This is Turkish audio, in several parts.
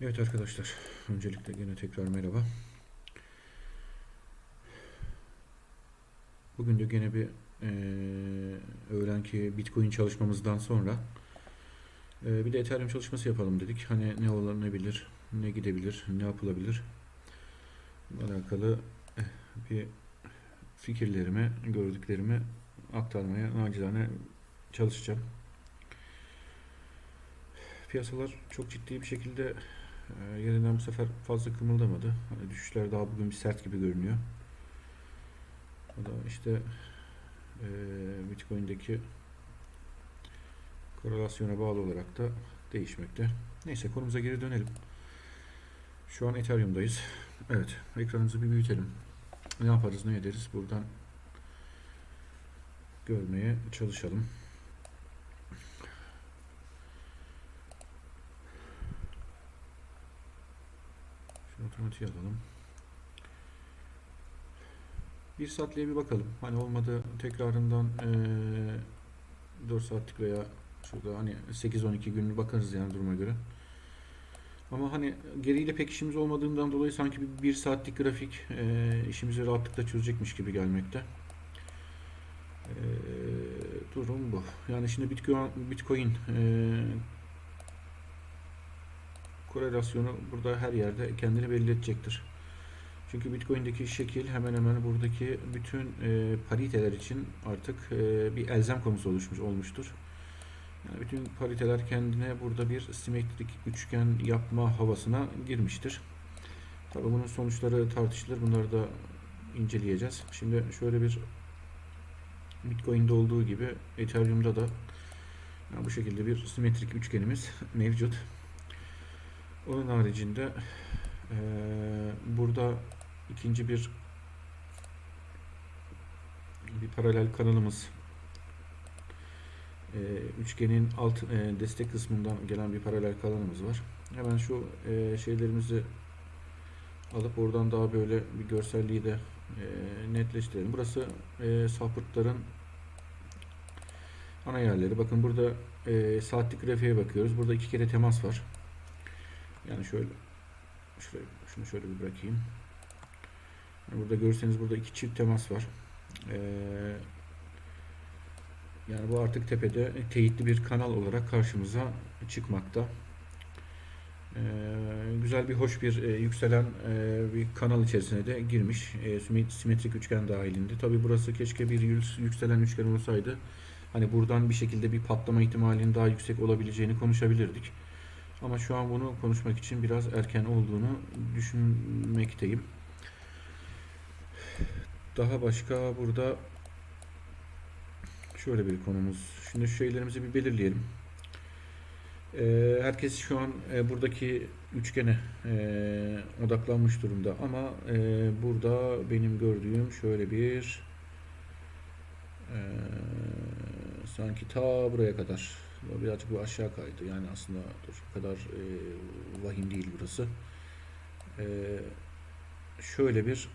Evet arkadaşlar, öncelikle yine tekrar merhaba. Bugün de gene bir eee öğlenki Bitcoin çalışmamızdan sonra eee, bir de Ethereum çalışması yapalım dedik. Hani ne olabilir, ne gidebilir, ne yapılabilir? Bununla alakalı eh, bir fikirlerimi, gördüklerimi aktarmaya nacizane çalışacağım. Piyasalar çok ciddi bir şekilde e, yerinden bu sefer fazla kımıldamadı. Hani düşüşler daha bugün bir sert gibi görünüyor. O da işte e, Bitcoin'deki korelasyona bağlı olarak da değişmekte. Neyse konumuza geri dönelim. Şu an Ethereum'dayız. Evet, ekranımızı bir büyütelim. Ne yaparız, ne ederiz buradan görmeye çalışalım. Otomatiğe alalım. Bir saatliğe bir bakalım. Hani olmadı tekrarından eee 4 saatlik veya şurada hani 8-12 gün bakarız yani duruma göre. Ama hani geriyle pek işimiz olmadığından dolayı sanki bir, bir saatlik grafik eee, işimizi rahatlıkla çözecekmiş gibi gelmekte. Eee, durum bu. Yani şimdi Bitcoin, Bitcoin eee, korelasyonu burada her yerde kendini belli edecektir. Çünkü Bitcoin'deki şekil hemen hemen buradaki bütün e, pariteler için artık e, bir elzem konusu oluşmuş olmuştur. Yani bütün pariteler kendine burada bir simetrik üçgen yapma havasına girmiştir. Tabii bunun sonuçları tartışılır. Bunları da inceleyeceğiz. Şimdi şöyle bir Bitcoin'de olduğu gibi Ethereum'da da yani bu şekilde bir simetrik üçgenimiz mevcut. Onun haricinde eee, burada ikinci bir bir paralel kanalımız eee, üçgenin alt eee, destek kısmından gelen bir paralel kanalımız var. Hemen şu eee, şeylerimizi alıp oradan daha böyle bir görselliği de eee, netleştirelim. Burası eee sapırtların ana yerleri. Bakın burada eee, saatlik grafiğe bakıyoruz. Burada iki kere temas var. Yani şöyle şuraya, şunu şöyle bir bırakayım. Yani burada görseniz burada iki çift temas var. Ee, yani bu artık tepede teyitli bir kanal olarak karşımıza çıkmakta. Ee, güzel bir hoş bir e, yükselen e, bir kanal içerisine de girmiş. E, simet- simetrik üçgen dahilinde. Tabi burası keşke bir yükselen üçgen olsaydı. Hani buradan bir şekilde bir patlama ihtimalinin daha yüksek olabileceğini konuşabilirdik. Ama şu an bunu konuşmak için biraz erken olduğunu düşünmekteyim. Daha başka burada şöyle bir konumuz. Şimdi şu şeylerimizi bir belirleyelim. Ee, herkes şu an e, buradaki üçgene e, odaklanmış durumda ama e, burada benim gördüğüm şöyle bir sanki ta buraya kadar birazcık bu aşağı kaydı. Yani aslında dur kadar e, vahim değil burası. E, şöyle bir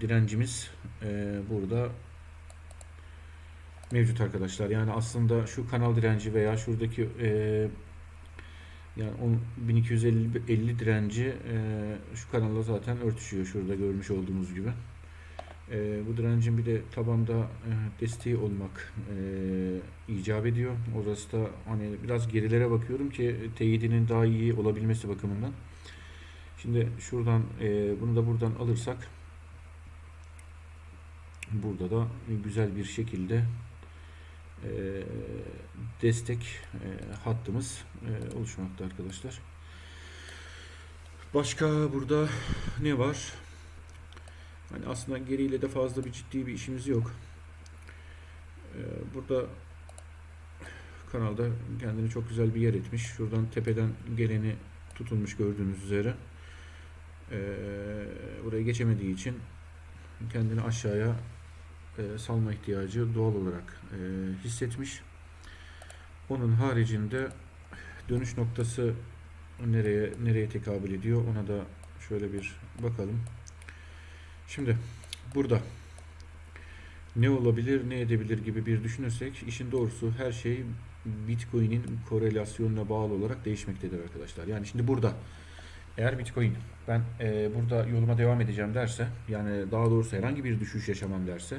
direncimiz e, burada mevcut arkadaşlar. Yani aslında şu kanal direnci veya şuradaki e, yani on- 1250 direnci e, şu kanalla zaten örtüşüyor şurada görmüş olduğunuz gibi. E, bu direncin bir de tabanda e, desteği olmak e, icap ediyor. Orası da hani biraz gerilere bakıyorum ki teyidinin daha iyi olabilmesi bakımından. Şimdi şuradan e, bunu da buradan alırsak burada da güzel bir şekilde e, destek e, hattımız e, oluşmakta arkadaşlar. Başka burada ne var? Hani aslında geriyle de fazla bir ciddi bir işimiz yok. Ee, burada kanalda kendini çok güzel bir yer etmiş. Şuradan tepeden geleni tutulmuş gördüğünüz üzere. Ee, buraya geçemediği için kendini aşağıya e, salma ihtiyacı doğal olarak e, hissetmiş. Onun haricinde dönüş noktası nereye nereye tekabül ediyor ona da şöyle bir bakalım. Şimdi burada ne olabilir, ne edebilir gibi bir düşünürsek işin doğrusu her şey Bitcoin'in korelasyonuna bağlı olarak değişmektedir arkadaşlar. Yani şimdi burada Eğer Bitcoin ben e, burada yoluma devam edeceğim derse yani daha doğrusu herhangi bir düşüş yaşamam derse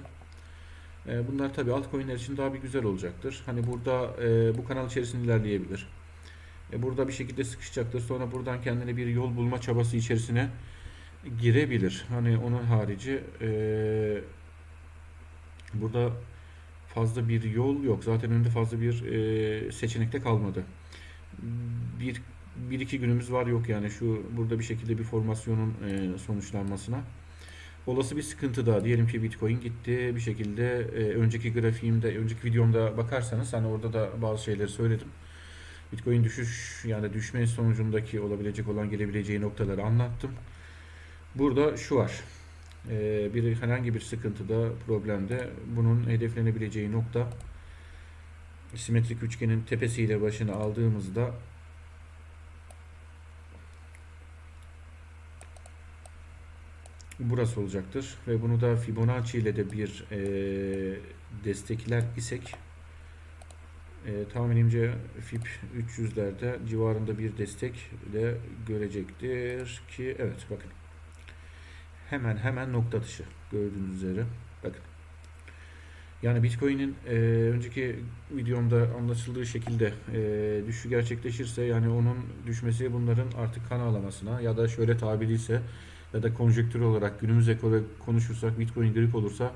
e, bunlar tabii altcoin'ler için daha bir güzel olacaktır. Hani burada e, bu kanal içerisinde ilerleyebilir. E, burada bir şekilde sıkışacaktır. Sonra buradan kendine bir yol bulma çabası içerisine girebilir. Hani onun harici e, burada fazla bir yol yok. Zaten önünde fazla bir e, seçenek de kalmadı. Bir, bir iki günümüz var yok yani şu burada bir şekilde bir formasyonun e, sonuçlanmasına. Olası bir sıkıntı da diyelim ki Bitcoin gitti bir şekilde e, önceki grafiğimde önceki videomda bakarsanız hani orada da bazı şeyleri söyledim. Bitcoin düşüş yani düşme sonucundaki olabilecek olan gelebileceği noktaları anlattım. Burada şu var. Ee, bir herhangi bir sıkıntıda, problemde bunun hedeflenebileceği nokta simetrik üçgenin tepesiyle başını aldığımızda burası olacaktır ve bunu da Fibonacci ile de bir e, destekler isek e, tahminimce FIP 300'lerde civarında bir destek de görecektir ki evet bakın hemen hemen nokta atışı gördüğünüz üzere bakın yani Bitcoin'in e, önceki videomda anlaşıldığı şekilde e, düşüşü gerçekleşirse yani onun düşmesi bunların artık kan ağlamasına ya da şöyle tabiriyle ya da konjektür olarak günümüze göre konuşursak Bitcoin grip olursa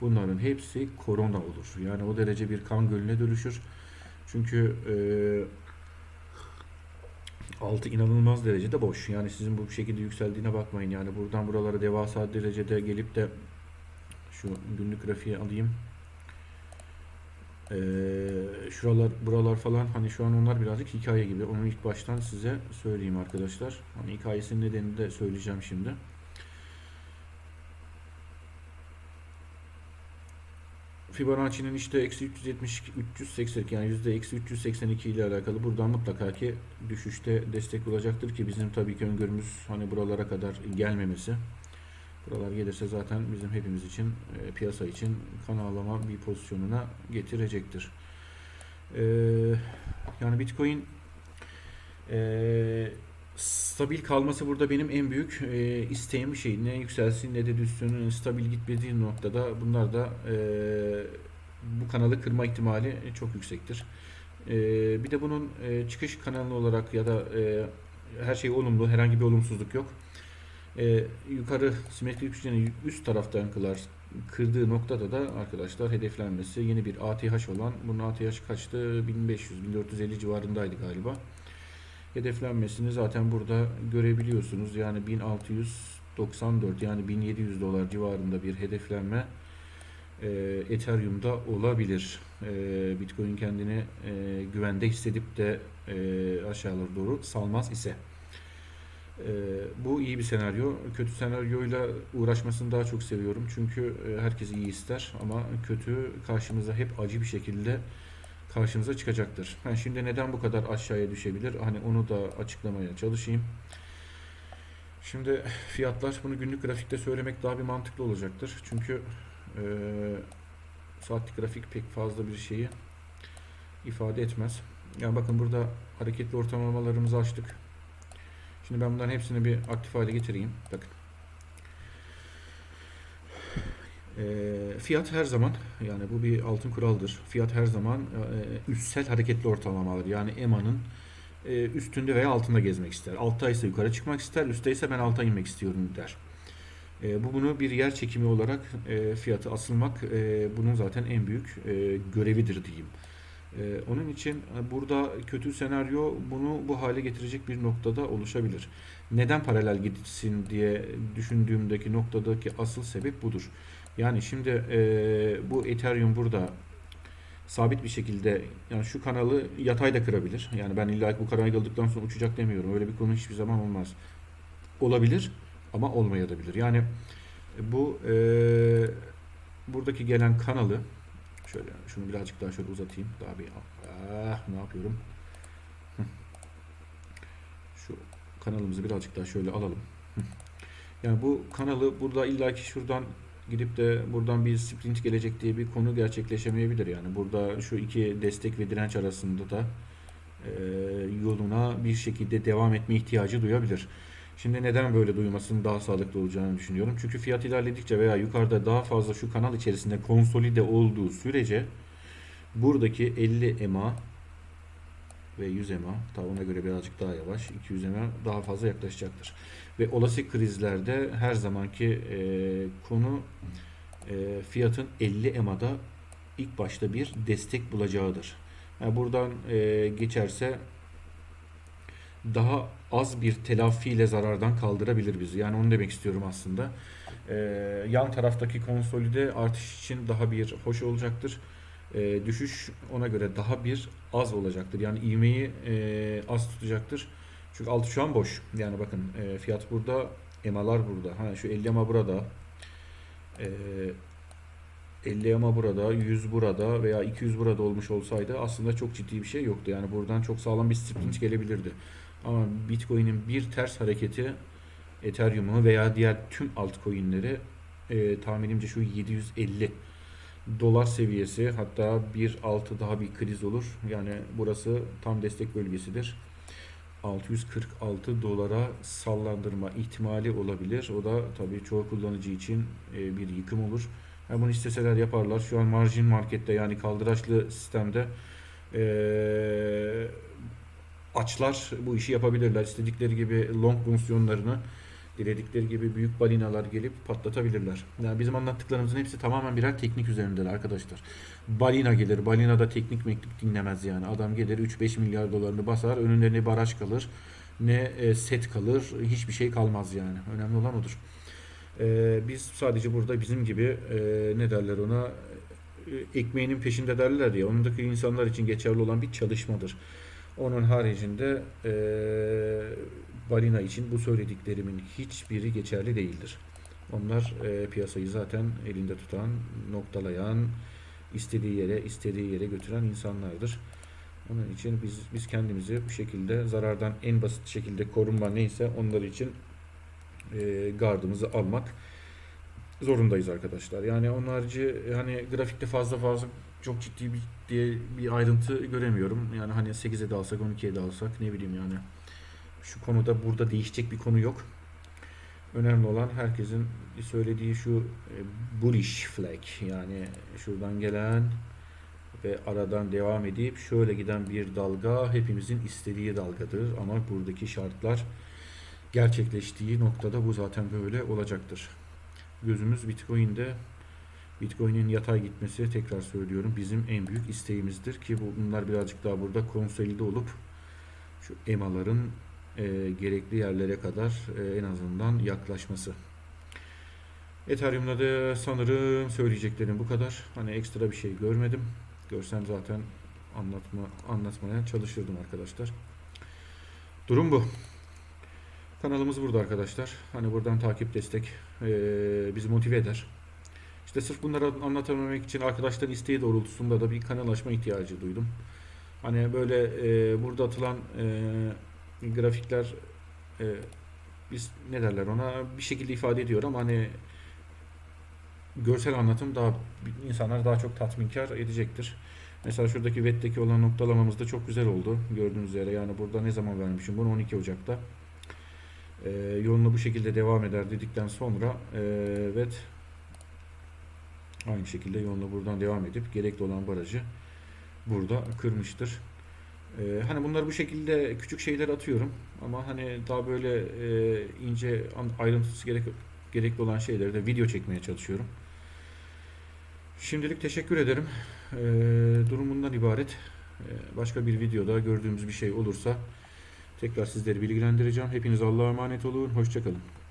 bunların hepsi korona olur. Yani o derece bir kan gölüne dönüşür. Çünkü e, altı inanılmaz derecede boş. Yani sizin bu şekilde yükseldiğine bakmayın. Yani buradan buralara devasa derecede gelip de şu günlük grafiği alayım. Ee, şuralar buralar falan hani şu an onlar birazcık hikaye gibi. Onu ilk baştan size söyleyeyim arkadaşlar. Hani hikayesinin nedenini de söyleyeceğim şimdi. Fibonacci'nin işte eksi 370 380 yani yüzde eksi 382 ile alakalı buradan mutlaka ki düşüşte destek olacaktır ki bizim tabii ki öngörümüz hani buralara kadar gelmemesi. Buralar gelirse zaten bizim hepimiz için e, piyasa için kan ağlama bir pozisyonuna getirecektir. E, yani Bitcoin e, stabil kalması burada benim en büyük e, isteğim şey. Ne yükselsin ne de düşsün stabil gitmediği noktada bunlar da e, bu kanalı kırma ihtimali çok yüksektir. E, bir de bunun e, çıkış kanalı olarak ya da e, her şey olumlu, herhangi bir olumsuzluk yok. E, yukarı simetrik üçgenin üst taraftan kılar kırdığı noktada da arkadaşlar hedeflenmesi yeni bir ATH olan bunun ATH kaçtı 1500 1450 civarındaydı galiba hedeflenmesini zaten burada görebiliyorsunuz. Yani 1694 yani 1700 dolar civarında bir hedeflenme e, Ethereum'da olabilir. E, Bitcoin kendini e, güvende hissedip de e, aşağılara doğru salmaz ise. E, bu iyi bir senaryo. Kötü senaryoyla uğraşmasını daha çok seviyorum. Çünkü e, herkes iyi ister ama kötü karşımıza hep acı bir şekilde karşımıza çıkacaktır. Ben şimdi neden bu kadar aşağıya düşebilir? Hani onu da açıklamaya çalışayım. Şimdi fiyatlar bunu günlük grafikte söylemek daha bir mantıklı olacaktır. Çünkü e, saatlik grafik pek fazla bir şeyi ifade etmez. Yani bakın burada hareketli ortalamalarımızı açtık. Şimdi ben bunların hepsini bir aktif hale getireyim. Bakın. E, fiyat her zaman yani bu bir altın kuraldır. Fiyat her zaman e, üstsel hareketli ortalamalar yani EMA'nın e, üstünde veya altında gezmek ister. Altta ise yukarı çıkmak ister, üstte ise ben alta inmek istiyorum der. E, bu bunu bir yer çekimi olarak e, fiyatı asılmak e, bunun zaten en büyük e, görevidir diyeyim. E, onun için e, burada kötü senaryo bunu bu hale getirecek bir noktada oluşabilir. Neden paralel gitsin diye düşündüğümdeki noktadaki asıl sebep budur. Yani şimdi e, bu Ethereum burada sabit bir şekilde yani şu kanalı yatay da kırabilir. Yani ben illa bu kanalı kırıldıktan sonra uçacak demiyorum. Öyle bir konu hiçbir zaman olmaz. Olabilir ama olmayabilir. Yani bu e, buradaki gelen kanalı şöyle şunu birazcık daha şöyle uzatayım. Daha bir ah, ne yapıyorum? Şu kanalımızı birazcık daha şöyle alalım. Yani bu kanalı burada illaki şuradan gidip de buradan bir sprint gelecek diye bir konu gerçekleşemeyebilir. Yani burada şu iki destek ve direnç arasında da e, yoluna bir şekilde devam etme ihtiyacı duyabilir. Şimdi neden böyle duymasının daha sağlıklı olacağını düşünüyorum. Çünkü fiyat ilerledikçe veya yukarıda daha fazla şu kanal içerisinde konsolide olduğu sürece buradaki 50 EMA ve 100 EMA tabi ona göre birazcık daha yavaş 200 EMA daha fazla yaklaşacaktır. Ve olası krizlerde her zamanki e, konu e, fiyatın 50 EMA'da ilk başta bir destek bulacağıdır. Yani buradan e, geçerse daha az bir telafiyle zarardan kaldırabilir bizi. Yani onu demek istiyorum aslında. E, yan taraftaki konsolide artış için daha bir hoş olacaktır. E, düşüş ona göre daha bir az olacaktır. Yani ivmeyi e, az tutacaktır. Çünkü altı şu an boş. Yani bakın e, fiyat burada, emalar burada. Ha şu 50 ema burada. E, 50 ema burada, 100 burada veya 200 burada olmuş olsaydı aslında çok ciddi bir şey yoktu. Yani buradan çok sağlam bir sprint gelebilirdi. Ama Bitcoin'in bir ters hareketi Ethereum'u veya diğer tüm altcoin'leri e, tahminimce şu 750 dolar seviyesi hatta 1.6 daha bir kriz olur. Yani burası tam destek bölgesidir. 646 dolara sallandırma ihtimali olabilir. O da tabii çoğu kullanıcı için e, bir yıkım olur. Ha, bunu isteseler yaparlar. Şu an margin markette yani kaldıraçlı sistemde e, açlar bu işi yapabilirler. İstedikleri gibi long pozisyonlarını diledikleri gibi büyük balinalar gelip patlatabilirler. Yani bizim anlattıklarımızın hepsi tamamen birer teknik üzerindeler arkadaşlar. Balina gelir. Balina da teknik mektup dinlemez yani. Adam gelir 3-5 milyar dolarını basar. Önünde ne baraj kalır ne e, set kalır. Hiçbir şey kalmaz yani. Önemli olan odur. E, biz sadece burada bizim gibi e, ne derler ona ekmeğinin peşinde derler ya. Ondaki insanlar için geçerli olan bir çalışmadır. Onun haricinde e, balina için bu söylediklerimin hiçbiri geçerli değildir. Onlar e, piyasayı zaten elinde tutan, noktalayan, istediği yere, istediği yere götüren insanlardır. Onun için biz biz kendimizi bu şekilde zarardan en basit şekilde korunma neyse onlar için e, gardımızı almak zorundayız arkadaşlar. Yani onun harici hani grafikte fazla fazla çok ciddi bir diye bir ayrıntı göremiyorum. Yani hani 8'e de alsak 12'ye de alsak ne bileyim yani. Şu konuda burada değişecek bir konu yok. Önemli olan herkesin söylediği şu e, bullish flag yani şuradan gelen ve aradan devam edip şöyle giden bir dalga hepimizin istediği dalgadır ama buradaki şartlar gerçekleştiği noktada bu zaten böyle olacaktır. Gözümüz Bitcoin'de Bitcoin'in yatay gitmesi tekrar söylüyorum bizim en büyük isteğimizdir ki bunlar birazcık daha burada konsolide olup şu emaların e, gerekli yerlere kadar e, en azından yaklaşması. Ethereum'da da sanırım söyleyeceklerim bu kadar. Hani ekstra bir şey görmedim. Görsem zaten anlatma anlatmaya çalışırdım arkadaşlar. Durum bu. Kanalımız burada arkadaşlar. Hani buradan takip destek e, bizi motive eder. İşte sırf bunları anlatabilmek için arkadaşların isteği doğrultusunda da bir kanal açma ihtiyacı duydum. Hani böyle e, burada atılan e, grafikler e, biz ne derler ona bir şekilde ifade ediyor ama hani görsel anlatım daha insanlar daha çok tatminkar edecektir. Mesela şuradaki VET'teki olan noktalamamız da çok güzel oldu. Gördüğünüz üzere yani burada ne zaman vermişim bunu 12 Ocak'ta. E, yolunu bu şekilde devam eder dedikten sonra e, VET aynı şekilde yoluna buradan devam edip gerekli olan barajı burada kırmıştır. Ee, hani bunları bu şekilde küçük şeyler atıyorum ama hani daha böyle e, ince ayrıntısı gerek, gerekli olan şeyleri de video çekmeye çalışıyorum. Şimdilik teşekkür ederim. Ee, durum bundan ibaret. Ee, başka bir videoda gördüğümüz bir şey olursa tekrar sizleri bilgilendireceğim. Hepiniz Allah'a emanet olun. Hoşçakalın.